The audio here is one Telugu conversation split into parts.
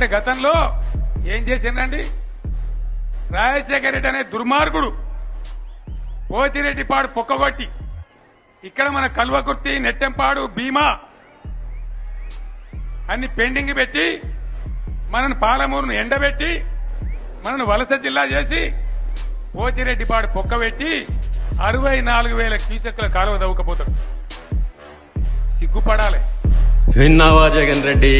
ఎందుకంటే గతంలో ఏం చేసిందండి రాజశేఖర రెడ్డి అనే దుర్మార్గుడు పోతిరెడ్డిపాడు పొక్కగొట్టి ఇక్కడ మన కల్వకుర్తి నెట్టెంపాడు భీమా అన్ని పెండింగ్ పెట్టి మనను పాలమూరును ఎండబెట్టి మనను వలస జిల్లా చేసి పోతిరెడ్డిపాడు పొక్కబెట్టి అరవై నాలుగు వేల క్యూసెక్కుల కాలువ దవ్వకపోతాడు సిగ్గుపడాలి. విన్నావా జగన్ రెడ్డి?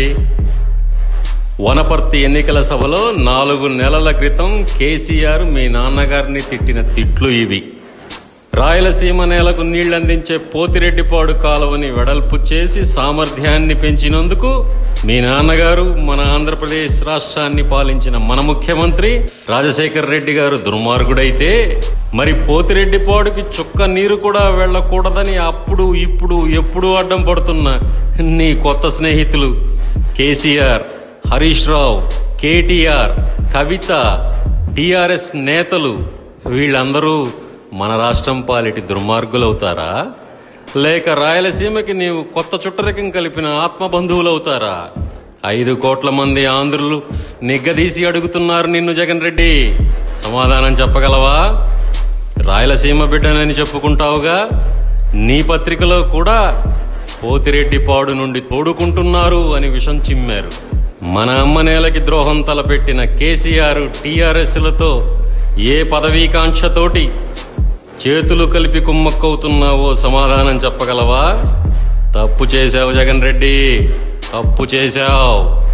వనపర్తి ఎన్నికల సభలో నాలుగు నెలల క్రితం కేసీఆర్ మీ నాన్నగారిని తిట్టిన తిట్లు ఇవి. రాయలసీమ నేలకు నీళ్ళందించే పోతిరెడ్డిపాడు కాలువని వెడల్పు చేసి సామర్థ్యాన్ని పెంచినందుకు మీ నాన్నగారు మన ఆంధ్రప్రదేశ్ రాష్ట్రాన్ని పాలించిన మన ముఖ్యమంత్రి రాజశేఖర్ రెడ్డి గారు దుర్మార్గుడైతే మరి పోతిరెడ్డిపాడుకి చుక్క నీరు కూడా వెళ్ళకూడదని అప్పుడు ఇప్పుడు ఎప్పుడు అడ్డం పడుతున్న నీ కొత్త స్నేహితులు KCR. Harish Rao KTR Kavitha TRS నేతలు వీళ్ళందరూ మన రాష్ట్రం పాలిటి దుర్మార్గులవుతారా? లేక రాయలసీమకి నీవు కొత్త చుట్టరికం కలిపిన ఆత్మబంధువులవుతారా? ఐదు కోట్ల మంది ఆంధ్రులు నిగ్గదీసి అడుగుతున్నారు నిన్ను జగన్ రెడ్డి. సమాధానం చెప్పగలవా? రాయలసీమ బిడ్డనని చెప్పుకుంటావుగా? నీ పత్రికలో కూడా పోతిరెడ్డి పాడు నుండి తోడుకుంటున్నారు అని విషం చిమ్మారు. మన అమ్మ నేలకి ద్రోహం తలపెట్టిన కేసీఆర్ టీఆర్ఎస్లతో ఏ పదవీకాంక్షతోటి చేతులు కలిపి కుమ్మక్కవుతున్నావో సమాధానం చెప్పగలవా? తప్పు చేశావు జగన్ రెడ్డి. తప్పు చేశావు.